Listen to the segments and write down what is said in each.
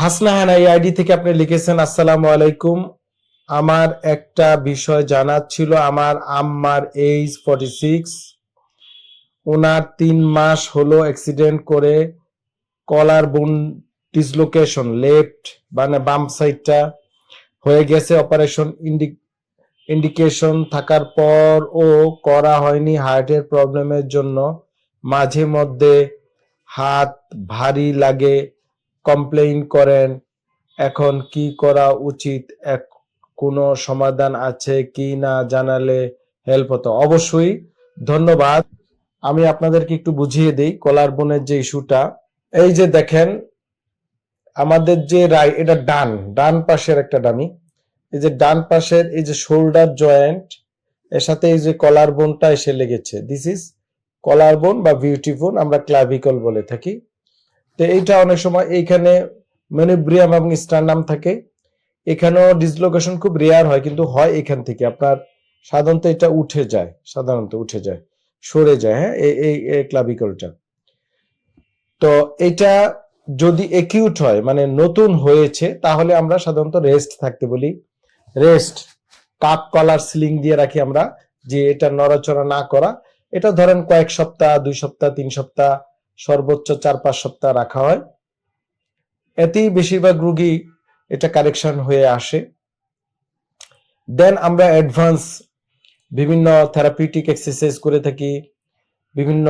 হাসনা হানা এই আইডি থেকে আপনি লিখেছেন, আসসালামু আলাইকুম। আমার একটা বিষয় জানার ছিল, আমার আম্মার এইজ ফর্টি সিক্স ওনার তিন মাস হলো অ্যাক্সিডেন্ট করে কলার বোন ডিসলোকেশন লেফট মানে বাম সাইডটা হয়ে গেছে অপারেশন ইন্ডিকেশন থাকার পর ও করা হয়নি হার্টের প্রবলেমের জন্য। মাঝে মধ্যে হাত ভারী লাগে কমপ্লেইন করেন, এখন কি করা উচিত, এক, কোনো সমাধান আছে কি না জানালে হেল্প হতো। অবশ্যই ধন্যবাদ। আমি আপনাদেরকে একটু বুঝিয়ে দিই কলার বোনের যে ইস্যুটা। এই যে দেখেন, আমাদের যে রাই, এটা ডান ডান পাশের একটা ডামি। এই যে ডান পাশের এই যে শোল্ডার জয়েন্ট, এর সাথে এই যে কলার বোনটা এসে লেগেছে। দিস ইজ কলার বোন বা বিউটিফুল আমরা ক্লাভিকল বলে থাকি। তো এইটা অনেক সময় এইখানে মেনিব্রিয়াম এবং স্টারনাম থাকে। এখানেও ডিসলোকেশন খুব রেয়ার হয়, কিন্তু হয় এখান থেকে। আপনার সাধারণত এটা উঠে যায়, সাধারণত উঠে যায়, সরে যায় হ্যাঁ? এই এই ক্লাভিকলটা তো এটা যদি একিউট হয় মানে নতুন হয়েছে, তাহলে আমরা সাধারণত রেস্ট থাকতে বলি। রেস্ট কাপ কলার সিলিং দিয়ে রাখি আমরা, যে এটা নড়াচড়া না করা। এটা ধরেন কয়েক সপ্তাহ, দুই সপ্তাহ, তিন সপ্তাহ সর্বোচ্চ চার, পাঁচ সপ্তাহ রাখা হয়। এতেই বেশিরভাগ রুগী এটা কারেকশন হয়ে আসে। দেন আমরা অ্যাডভান্স বিভিন্ন থেরাপিউটিক এক্সারসাইজ করে থাকি, বিভিন্ন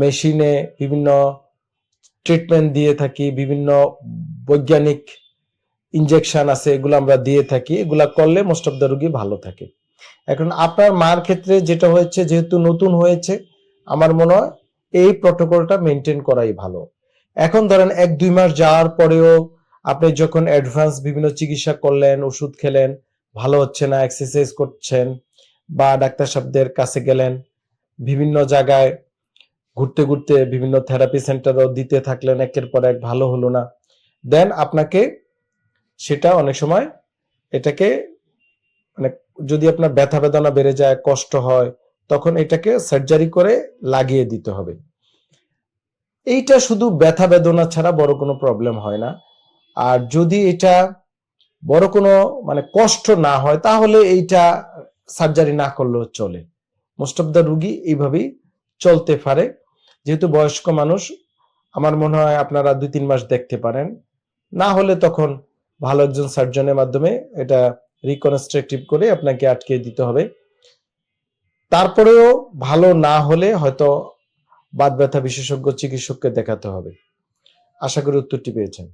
মেশিনে বিভিন্ন ট্রিটমেন্ট দিয়ে থাকি, বিভিন্ন বৈজ্ঞানিক ইনজেকশন আছে, এগুলো আমরা দিয়ে থাকি। এগুলো করলে মোস্ট অফ দ্য রুগী ভালো থাকে। এখন আপনার মার ক্ষেত্রে যেটা হয়েছে, যেহেতু নতুন হয়েছে, আমার মনে হয় এই প্রটোকলটা মেনটেন করাই ভালো। এখন ধরেন এক, দুই মাস যাওয়ার পরেও আপনি যখন অ্যাডভান্স বিভিন্ন চিকিৎসা করলেন, ওষুধ খেলেন, ভালো হচ্ছে না এক্সারসাইজ করছেন বা ডাক্তার সাহেবদের কাছে গেলেন, বিভিন্ন জায়গায় ঘুরতে ঘুরতে বিভিন্ন থেরাপি সেন্টারও দিতে থাকলেন, একের পর এক ভালো হলো না। দেন আপনাকে সেটা অনেক সময় এটাকে মানে যদি আপনার ব্যথা বেদনা বেড়ে যায়, কষ্ট হয় তখন এটাকে সার্জারি করে লাগিয়ে দিতে হবে। এইটা শুধু ব্যথা বেদনা ছাড়া বড় কোনো প্রবলেম হয় না। আর যদি এটা বড় কোনো মানে কষ্ট না হয়, তাহলে এইটা সার্জারি না করলেও চলে। মোস্ট অফ দ্য রুগী এইভাবেই চলতে পারে। যেহেতু বয়স্ক মানুষ, আমার মনে হয় আপনারা দুই তিন মাস দেখতে পারেন। না হলে তখন ভালো একজন সার্জনের মাধ্যমে এটা রিকনস্ট্রাকটিভ করে আপনাকে আটকে দিতে হবে। তারপরেও ভালো না হলে হয়তো বাদ ব্যথা বিশেষজ্ঞ চিকিৎসককে দেখাতে হবে। আশা করি উত্তরটি পেয়েছেন।